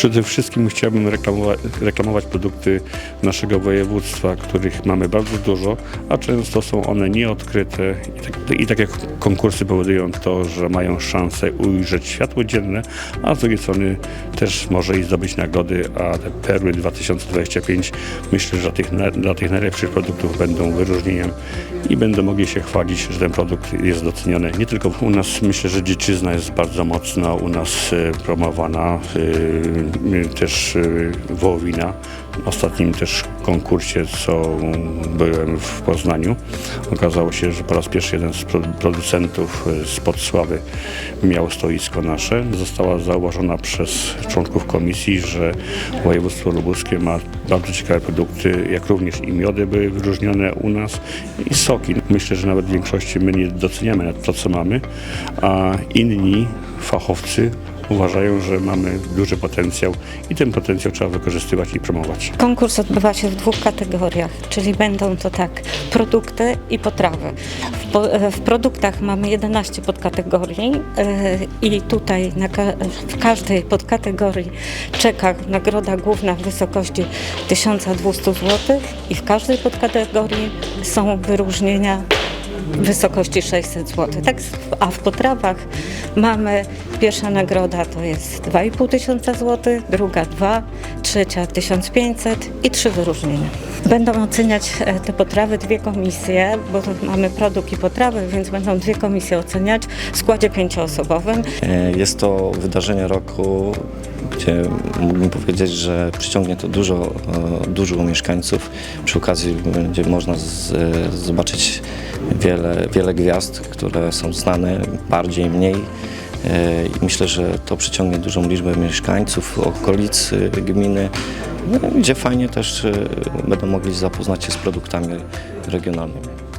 Przede wszystkim chciałbym reklamować, reklamować produkty naszego województwa, których mamy bardzo dużo, a często są one nieodkryte i tak, i tak konkursy powodują to, że mają szansę ujrzeć światło dzienne, a z drugiej strony też może i zdobyć nagrody, a te Perły 2025 myślę, że dla tych, dla tych najlepszych produktów będą wyróżnieniem i będą mogli się chwalić, że ten produkt jest doceniony nie tylko u nas. Myślę, że dziczyzna jest bardzo mocno u nas e, promowana, e, też e, wołowina. W ostatnim też konkursie, co byłem w Poznaniu, okazało się, że po raz pierwszy jeden z pro- producentów e, z Podsławy miał stoisko nasze. Została zauważona przez członków komisji, że województwo lubuskie ma bardzo ciekawe produkty, jak również i miody były wyróżnione u nas i soki. Myślę, że nawet w większości my nie doceniamy to, co mamy, a inni fachowcy uważają, że mamy duży potencjał i ten potencjał trzeba wykorzystywać i promować. Konkurs odbywa się w dwóch kategoriach, czyli będą to tak produkty i potrawy. W, po, e, w produktach mamy 11 podkategorii e, i tutaj na, w każdej podkategorii czeka nagroda główna w wysokości 1200 zł i w każdej podkategorii są wyróżnienia w wysokości 600 zł. Tak, a w potrawach mamy pierwsza nagroda to jest 2,5 tysiąca złotych, druga 2, trzecia 1500 i trzy wyróżnienia. Będą oceniać e, te potrawy dwie komisje, bo mamy produkt i potrawy, więc będą dwie komisje oceniać w składzie pięcioosobowym. E, Jest to wydarzenie roku, mógłbym powiedzieć, że przyciągnie to dużo, e, dużo mieszkańców. Przy okazji będzie można z, e, zobaczyć wiele, wiele gwiazd, które są znane bardziej, mniej. E, Myślę, że to przyciągnie dużą liczbę mieszkańców okolicy gminy, no, gdzie fajnie też będą mogli zapoznać się z produktami regionalnymi.